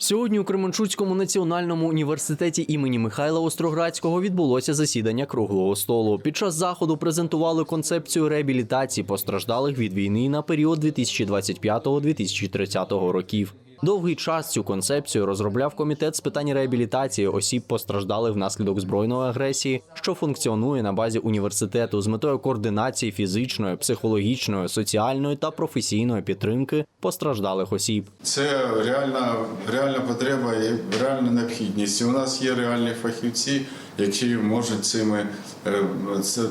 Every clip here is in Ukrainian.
Сьогодні у Кременчуцькому національному університеті імені Михайла Остроградського відбулося засідання круглого столу. Під час заходу презентували концепцію реабілітації постраждалих від війни на період 2025-2030 років. Довгий час цю концепцію розробляв комітет з питань реабілітації осіб постраждалих внаслідок збройної агресії, що функціонує на базі університету з метою координації фізичної, психологічної, соціальної та професійної підтримки постраждалих осіб. Це реальна, реальна потреба і реальна необхідність. У нас є реальні фахівці, які можуть цими е, це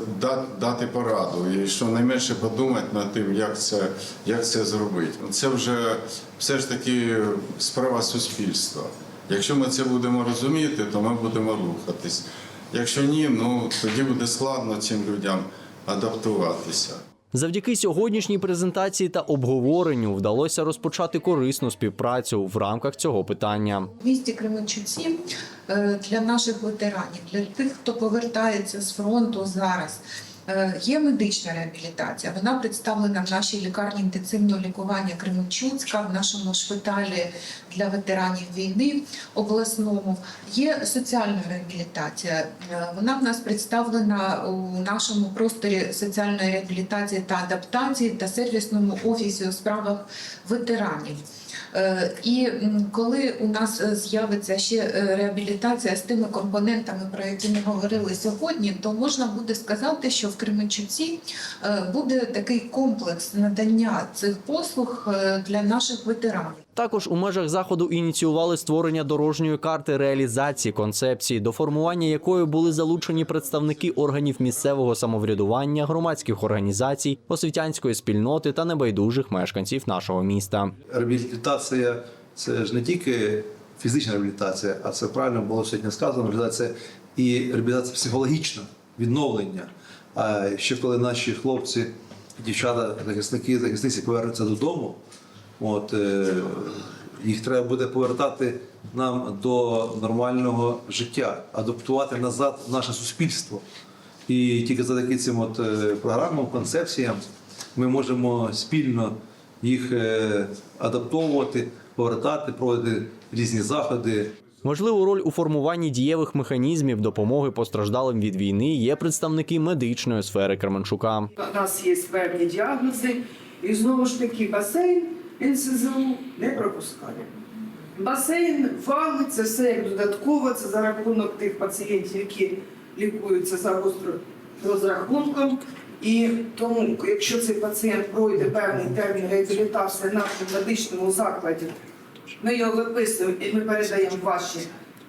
дати, пораду. І що найменше подумати над тим, як це, як це зробити. Це вже все ж таки справа суспільства. Якщо ми це будемо розуміти, то ми будемо рухатись. Якщо ні, ну тоді буде складно цим людям адаптуватися. Завдяки сьогоднішній презентації та обговоренню вдалося розпочати корисну співпрацю в рамках цього питання. В місті Кременчуці е, для наших ветеранів, для тих, хто повертається з фронту зараз. Е, Є медична реабілітація. Вона представлена в нашій лікарні інтенсивного лікування Кременчуцька, в нашому шпиталі для ветеранів війни обласному. Є соціальна реабілітація. Е, Вона в нас представлена у нашому просторі соціальної реабілітації та адаптації та сервісному офісі у справах ветеранів. Е, І коли у нас з'явиться ще реабілітація з тими компонентами, про які ми говорили сьогодні, то можна буде сказати, що в Кременчуці е, буде такий комплекс надання цих послуг е, для наших ветеранів. Також у межах заходу ініціювали створення дорожньої карти реалізації концепції, до формування якої були залучені представники органів місцевого самоврядування, громадських організацій, освітянської спільноти та небайдужих мешканців нашого міста. реабілітація це ж не тільки фізична реабілітація, а це правильно було сьогодні сказано. Реабілітація і реабілітація психологічна, відновлення. Ще коли наші хлопці, дівчата, захисники, захисниці повернуться додому, от, е, їх треба буде повертати нам до нормального життя, адаптувати назад наше суспільство. І тільки завдяки цим от, е, програмам, концепціям ми можемо спільно їх е, адаптовувати, повертати, проводити різні заходи. Важливу роль у формуванні дієвих механізмів допомоги постраждалим від війни є представники медичної сфери Кременчука. У нас є певні діагнози, і знову ж таки басейн НСЗУ не пропускає. Басейн, це все як додатково, це за рахунок тих пацієнтів, які лікуються за гостро розрахунком. І тому, якщо цей пацієнт пройде певний термін реабілітації в нашому медичному закладі, ми його виписуємо і ми передаємо ваші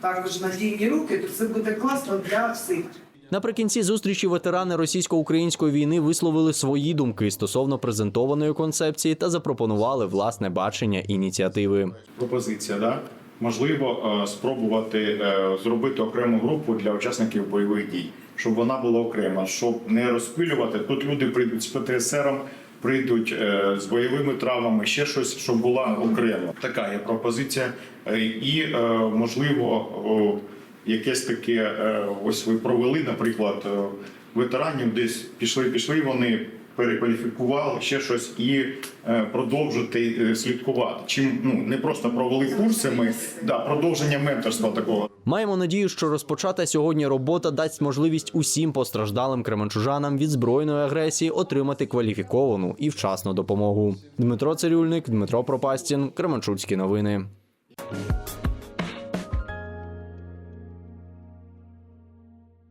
також надійні руки, то це буде класно для всіх. Наприкінці зустрічі ветерани російсько-української війни висловили свої думки стосовно презентованої концепції та запропонували власне бачення ініціативи. пропозиція, да? можливо, е, спробувати е, зробити окрему групу для учасників бойових дій, щоб вона була окрема, щоб не розпилювати. Тут люди прийдуть з ПТСРом, прийдуть е, з бойовими травмами, ще щось, щоб була окремо. Така є пропозиція. Е, І е, можливо, якесь таке, ось ви провели, наприклад, ветеранів десь пішли, пішли вони. Перекваліфікували ще щось і е, продовжити е, слідкувати. Чим ну не просто провели курси, ми да продовження менторства такого. Маємо надію, що розпочата сьогодні робота дасть можливість усім постраждалим кременчужанам від збройної агресії отримати кваліфіковану і вчасну допомогу. Дмитро Цирюльник, Дмитро Пропастін, Кременчуцькі новини.